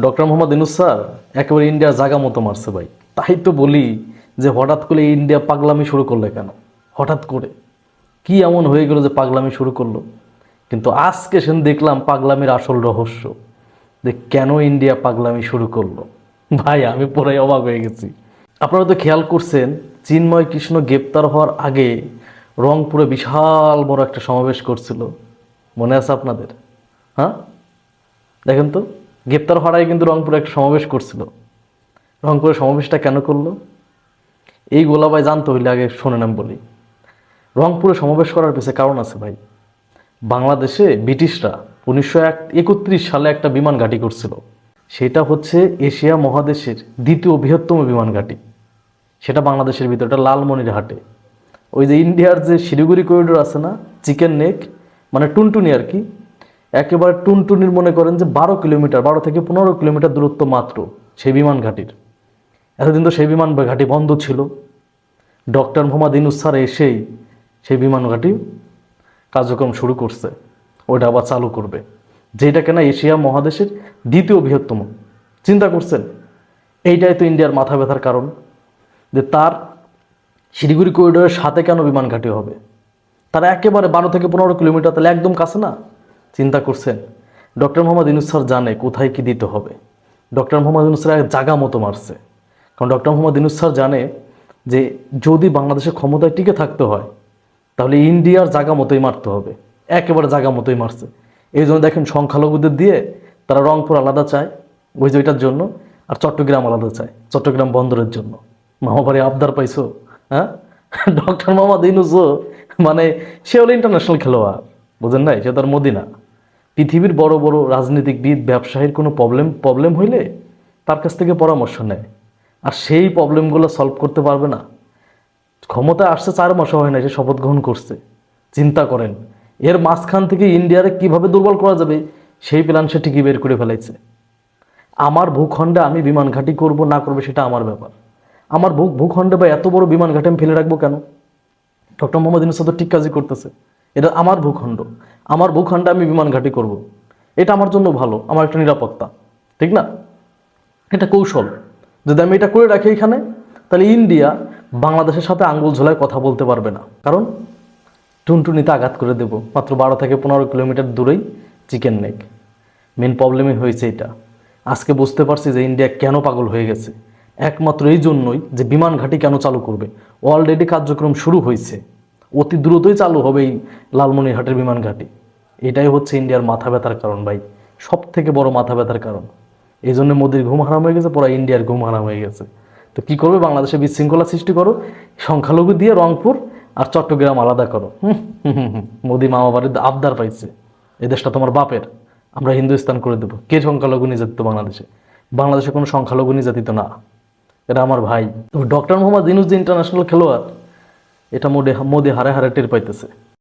Doctor Mohammad Yunus sir, একেবারে ইন্ডিয়ার জাগা মতো মারছে ভাই। তাই তো বলি যে হঠাৎ করে ইন্ডিয়া পাগলামি শুরু করলে কেন? হঠাৎ করে। কি এমন হয়ে গেল যে পাগলামি শুরু করল? কিন্তু আজকে সেন দেখলাম পাগলামির আসল রহস্য যে কেন ইন্ডিয়া পাগলামি শুরু করল। ভাই, আমি পুরাই অবাক হয়ে গেছি। আপনারা তো খেয়াল করছেন, চিন্ময় কৃষ্ণ গ্রেপ্তার হওয়ার আগে রংপুরে বিশাল বড় একটা সমাবেশ করছিল। মনে আছে আপনাদের? হ্যাঁ? দেখেন তো। গ্রেপ্তার হওয়ার আগে কিন্তু রংপুরে একটা সমাবেশ করছিল। রংপুরে সমাবেশটা কেন করল? এই গোলাবাই জানতে হইলে আগে শোনেন আমি বলি। রংপুরে সমাবেশ করার পেছনে কারণ আছে ভাই। বাংলাদেশে ব্রিটিশরা উনিশশো এক, একত্রিশ সালে একটা বিমান ঘাঁটি করছিল। সেটা হচ্ছে এশিয়া মহাদেশের দ্বিতীয় বৃহত্তম বিমান ঘাঁটি। সেটা বাংলাদেশের ভিতরে, এটা লালমনিরহাটে ওই যে ইন্ডিয়ার যে শিলিগুড়ি করিডোর আছে না, চিকেন নেক মানে টুনটুনি আর কি একেবারে টুনটুনির মনে করেন যে বারো কিলোমিটার, বারো থেকে পনেরো কিলোমিটার দূরত্ব মাত্র সেই বিমান ঘাঁটির। এতদিন তো সেই বিমান ঘাঁটি বন্ধ ছিল। ডক্টর মোহাম্মদ ইনুস স্যার এসেই সেই বিমান ঘাঁটি কার্যক্রম শুরু করছে। ওটা আবার চালু করবে। যেটা কিনা এশিয়া মহাদেশের দ্বিতীয় বৃহত্তম। চিন্তা করছেন? এইটাই তো ইন্ডিয়ার মাথা ব্যথার কারণ। যে তার শিলিগুড়ি করিডোরের সাথে কেন বিমান ঘাঁটি হবে? তারা একেবারে বারো থেকে পনেরো কিলোমিটার তাহলে একদম কাছে না? চিন্তা করছেন, ডক্টর মোহাম্মদ ইনুস স্যার জানে কোথায় কি দিতে হবে। ডক্টর মোহাম্মদ ইনুস স্যার জাগা মতো মারছে। কারণ ডক্টর মোহাম্মদ ইনুস স্যার জানে যে যদি বাংলাদেশের ক্ষমতায় টিকে থাকতে হয়, তাহলে ইন্ডিয়ার জায়গা মতোই মারতে হবে। একেবারে জায়গা মতোই মারছে। এই জন্য দেখেন সংখ্যালঘুদের দিয়ে তারা রংপুর আলাদা চায়, ওই যে ওইটার জন্য, আর চট্টগ্রাম আলাদা চায়, চট্টগ্রাম বন্দরের জন্য। মামাবাড়ি আবদার পাইছো হ্যাঁ? ডক্টর মোহাম্মদ ইনুসও মানে সে হলো ইন্টারন্যাশনাল খেলোয়াড়, বুঝেন নাই? সে তার মদিনা। পৃথিবীর বড় বড় রাজনীতিকবিদ ব্যবসায়ীর কোনো প্রবলেম প্রবলেম হইলে তার কাছ থেকে পরামর্শ নেয়। আর সেই প্রবলেমগুলো সলভ করতে পারবে না। ক্ষমতা আসছে চার মাসও হয় না সে শপথ গ্রহণ করছে। চিন্তা করেন, এর মাঝখান থেকে ইন্ডিয়ারে কীভাবে দুর্বল করা যাবে, সেই প্ল্যান সে ঠিকই বের করে ফেলাইছে। আমার ভূখণ্ডে আমি বিমান ঘাঁটি করব না করব সেটা আমার ব্যাপার। আমার ভূ, ভূখণ্ডে বা এত বড় বিমান ঘাঁটি আমি ফেলে রাখব কেন? ডক্টর মোহাম্মদ ইউনুস তো ঠিক কাজই করতেছে। এটা আমার ভূখণ্ড। আমার ভূখণ্ডে আমি বিমান ঘাঁটি করব। এটা আমার জন্য ভালো, আমার একটা নিরাপত্তা। ঠিক না? এটা কৌশল। যদি আমি এটা করে রাখি এখানে, তাহলে ইন্ডিয়া বাংলাদেশের সাথে আঙ্গুল ঝোলায় কথা বলতে পারবে না। কারণ টুনটুনিতে আঘাত করে দেব। মাত্র বারো থেকে পনেরো কিলোমিটার দূরেই চিকেন নেক মেন প্রবলেমই হয়েছে এটা। আজকে বুঝতে পারছি যে ইন্ডিয়া কেন পাগল হয়ে গেছে। একমাত্র এই জন্যই যে বিমান ঘাঁটি কেন চালু করবে। অলরেডি কার্যক্রম শুরু হয়েছে। অতি দ্রুতই চালু হবে লালমনিরহাটের বিমান ঘাঁটি এটাই হচ্ছে ইন্ডিয়ার মাথা ব্যথার কারণ ভাই সব থেকে বড় মাথা ব্যথার কারণ। এই জন্য মোদির ঘুম হারাম হয়ে গেছে, পরে ইন্ডিয়ার ঘুম হারাম হয়ে গেছে। তো কি করবে? বাংলাদেশে বিশৃঙ্খলা সৃষ্টি করো, সংখ্যালঘু দিয়ে রংপুর আর চট্টগ্রাম আলাদা করো। মোদি মামা বাড়ির আবদার পাইছে। এই দেশটা তোমার বাপের, আমরা হিন্দুস্তান করে দেবো। কে সংখ্যালঘু নির্যাতিত বাংলাদেশে? বাংলাদেশে কোনো সংখ্যালঘু নির্যাতিত না। এটা আমার ভাই। ডক্টর মোহাম্মদ ইনুজ ইন্টারন্যাশনাল খেলোয়াড় এটা মোদে মোদে হারে হারে টের পাইতেছে।